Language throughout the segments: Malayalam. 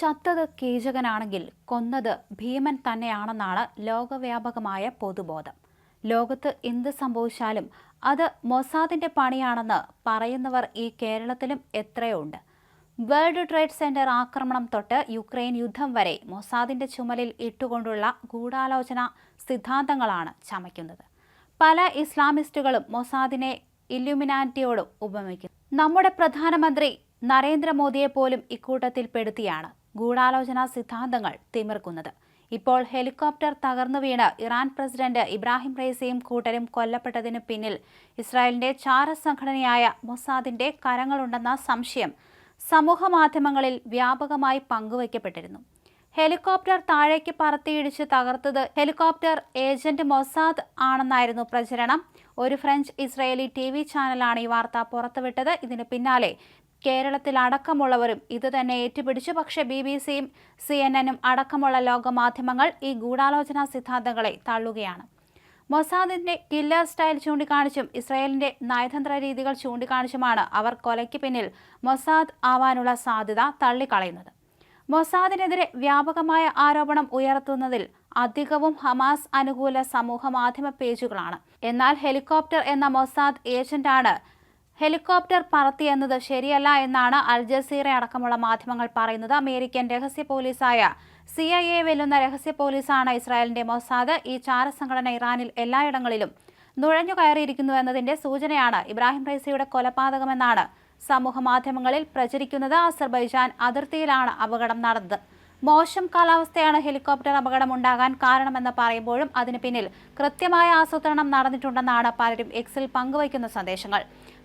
ചത്തത് കീചകനാണെങ്കിൽ കൊന്നത് ഭീമൻ തന്നെയാണെന്നാണ് ലോകവ്യാപകമായ പൊതുബോധം. ലോകത്ത് എന്ത് സംഭവിച്ചാലും അത് മൊസാദിന്റെ പണിയാണെന്ന് പറയുന്നവർ ഈ കേരളത്തിലും എത്രയുണ്ട്. വേൾഡ് ട്രേഡ് സെന്റർ ആക്രമണം തൊട്ട് യുക്രൈൻ യുദ്ധം വരെ മൊസാദിന്റെ ചുമലിൽ ഇട്ടുകൊണ്ടുള്ള ഗൂഢാലോചന സിദ്ധാന്തങ്ങളാണ് ചമയ്ക്കുന്നത്. പല ഇസ്ലാമിസ്റ്റുകളും മൊസാദിനെ ഇല്ലുമിനാറ്റിയോട് ഉപമിക്കുന്നു. നമ്മുടെ പ്രധാനമന്ത്രി നരേന്ദ്രമോദിയെ പോലും ഇക്കൂട്ടത്തിൽ പെടുത്തിയാണ്. ഗൂഢാലോചന സിദ്ധാന്തങ്ങൾ തിമിർക്കുന്നത്. ഇപ്പോൾ ഹെലികോപ്റ്റർ തകർന്നു വീണ് ഇറാൻ പ്രസിഡന്റ് ഇബ്രാഹിം റൈസിയും കൂട്ടരും കൊല്ലപ്പെട്ടതിന് പിന്നിൽ ഇസ്രായേലിന്റെ ചാരസംഘടനയായ മൊസാദിന്റെ കരങ്ങളുണ്ടെന്ന സംശയം സമൂഹ മാധ്യമങ്ങളിൽ വ്യാപകമായി പങ്കുവയ്ക്കപ്പെട്ടിരുന്നു. ഹെലികോപ്റ്റർ താഴേക്ക് പറത്തിയിടിച്ച് തകർത്തത് ഹെലികോപ്റ്റർ ഏജന്റ് മൊസാദ് ആണെന്നായിരുന്നു പ്രചരണം. ഒരു ഫ്രഞ്ച് ഇസ്രയേലി ടി വി ചാനലാണ് ഈ വാർത്ത പുറത്തുവിട്ടത്. ഇതിന് പിന്നാലെ കേരളത്തിൽ അടക്കമുള്ളവരും ഇത് തന്നെ ഏറ്റുപിടിച്ചു. പക്ഷേ ബി ബി സിയും സി എൻ എനും അടക്കമുള്ള ലോകമാധ്യമങ്ങൾ ഈ ഗൂഢാലോചനാ സിദ്ധാന്തങ്ങളെ തള്ളുകയാണ്. മൊസാദിന്റെ കില്ലർ സ്റ്റൈൽ ചൂണ്ടിക്കാണിച്ചും ഇസ്രായേലിന്റെ നയതന്ത്ര രീതികൾ ചൂണ്ടിക്കാണിച്ചുമാണ് അവർ കൊലയ്ക്ക് പിന്നിൽ മൊസാദ് ആവാനുള്ള സാധ്യത തള്ളിക്കളയുന്നത്. മൊസാദിനെതിരെ വ്യാപകമായ ആരോപണം ഉയർത്തുന്നതിൽ അധികവും ഹമാസ് അനുകൂല സമൂഹ മാധ്യമ പേജുകളാണ്. എന്നാൽ ഹെലികോപ്റ്റർ എന്ന മൊസാദ് ഏജന്റാണ് ഹെലികോപ്റ്റർ പറത്തിയെന്നത് ശരിയല്ല എന്നാണ് അൽ ജസീറ അടക്കമുള്ള മാധ്യമങ്ങൾ പറയുന്നത്. അമേരിക്കൻ രഹസ്യ പോലീസായ സി ഐ എ വെല്ലുന്ന രഹസ്യ പോലീസാണ് ഇസ്രായേലിന്റെ മൊസാദ്. ഈ ചാരസംഘടന ഇറാനിൽ എല്ലായിടങ്ങളിലും നുഴഞ്ഞു കയറിയിരിക്കുന്നു എന്നതിന്റെ സൂചനയാണ് ഇബ്രാഹിം റൈസിയുടെ കൊലപാതകമെന്നാണ് സമൂഹ മാധ്യമങ്ങളിൽ പ്രചരിക്കുന്നത്. അസർബൈജാൻ അതിർത്തിയിലാണ് അപകടം നടന്നത്. മോശം കാലാവസ്ഥയാണ് ഹെലികോപ്റ്റർ അപകടം ഉണ്ടാകാൻ കാരണമെന്ന് പറയുമ്പോഴും അതിന് പിന്നിൽ കൃത്യമായ ആസൂത്രണം നടന്നിട്ടുണ്ടെന്നാണ് പലരും എക്സിൽ പങ്കുവയ്ക്കുന്ന സന്ദേശങ്ങൾ.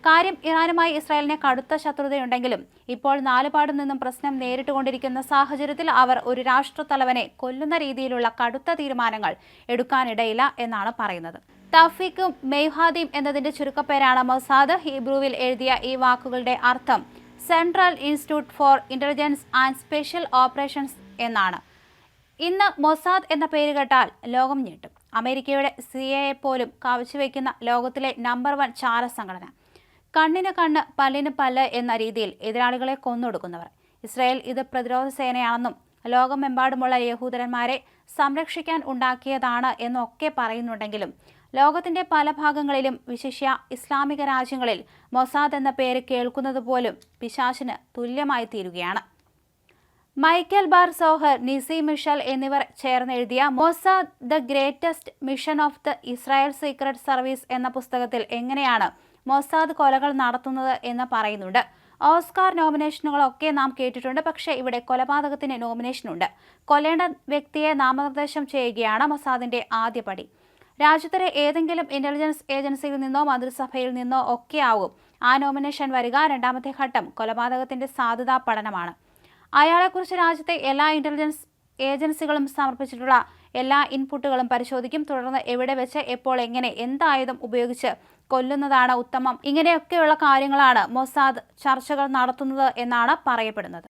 കാര്യം ഇറാനുമായി ഇസ്രായേലിന് കടുത്ത ശത്രുതയുണ്ടെങ്കിലും ഇപ്പോൾ നാലുപാടും നിന്നും പ്രശ്നം നേരിട്ടുകൊണ്ടിരിക്കുന്ന സാഹചര്യത്തിൽ അവർ ഒരു രാഷ്ട്രത്തലവനെ കൊല്ലുന്ന രീതിയിലുള്ള കടുത്ത തീരുമാനങ്ങൾ എടുക്കാനിടയില്ല എന്നാണ് പറയുന്നത്. തഫീഖും മെയ്ഹാദിം എന്നതിന്റെ ചുരുക്കപ്പേരാണ് മൊസാദ്. ഹീബ്രുവിൽ എഴുതിയ ഈ വാക്കുകളുടെ അർത്ഥം central institute for intelligence and special operations എന്നാണ്. ഇന്ന് മൊസാദ് എന്ന പേര് കേട്ടാൽ ലോകം ഞെട്ടും. അമേരിക്കയുടെ സി എ പോലും കാവച്ചുവെക്കുന്ന ലോകത്തിലെ നമ്പർ വൺ ചാര സംഘടന കണ്ണിന് കണ്ണ് പല്ലിന് പല്ല് എന്ന രീതിയിൽ എതിരാളികളെ കൊന്നൊടുക്കുന്നവർ. ഇസ്രായേൽ ഇത് പ്രതിരോധ സേനയാണെന്നും ലോകമെമ്പാടുമുള്ള യഹൂദരന്മാരെ സംരക്ഷിക്കാൻ ഉണ്ടാക്കിയതാണ് എന്നൊക്കെ പറയുന്നുണ്ടെങ്കിലും ലോകത്തിന്റെ പല ഭാഗങ്ങളിലും വിശിഷ്യ ഇസ്ലാമിക രാജ്യങ്ങളിൽ മൊസാദ് എന്ന പേര് കേൾക്കുന്നത് പോലും പിശാശിന് തുല്യമായി തീരുകയാണ് Michael Bar Zohar Nissim Mishal എന്നിവർ ചേർന്നെഴുതിയ Mossad greatest mission of the Israel secret service എന്ന പുസ്തകത്തിൽ എങ്ങനെയാണ് മൊസാദ് കൊലകൾ നടത്തുന്നത് എന്ന് പറയുന്നുണ്ട്. ഓസ്കാർ നോമിനേഷനുകളൊക്കെ നാം കേട്ടിട്ടുണ്ട് പക്ഷേ ഇവിടെ കൊലപാതകത്തിന് നോമിനേഷനുണ്ട് കൊല്ലേണ്ട വ്യക്തിയെ നാമനിർദ്ദേശം ചെയ്യുകയാണ് മൊസാദിന്റെ ആദ്യ പടി. രാജ്യത്തിലെ ഏതെങ്കിലും ഇന്റലിജൻസ് ഏജൻസിയിൽ നിന്നോ മന്ത്രിസഭയിൽ നിന്നോ ഒക്കെ ആവും ആ നോമിനേഷൻ വരിക. രണ്ടാമത്തെ ഘട്ടം കൊലപാതകത്തിന്റെ സാധ്യതാ പഠനമാണ്. അയാളെക്കുറിച്ച് രാജ്യത്തെ എല്ലാ ഇന്റലിജൻസ് ഏജൻസികളും സമർപ്പിച്ചിട്ടുള്ള എല്ലാ ഇൻപുട്ടുകളും പരിശോധിക്കും. തുടർന്ന് എവിടെ വെച്ച് എപ്പോൾ എങ്ങനെ എന്തായുധം ഉപയോഗിച്ച് കൊല്ലുന്നതാണ് ഉത്തമം. ഇങ്ങനെയൊക്കെയുള്ള കാര്യങ്ങളാണ് മൊസാദ് ചർച്ചകൾ നടത്തുന്നത് എന്നാണ് പറയപ്പെടുന്നത്.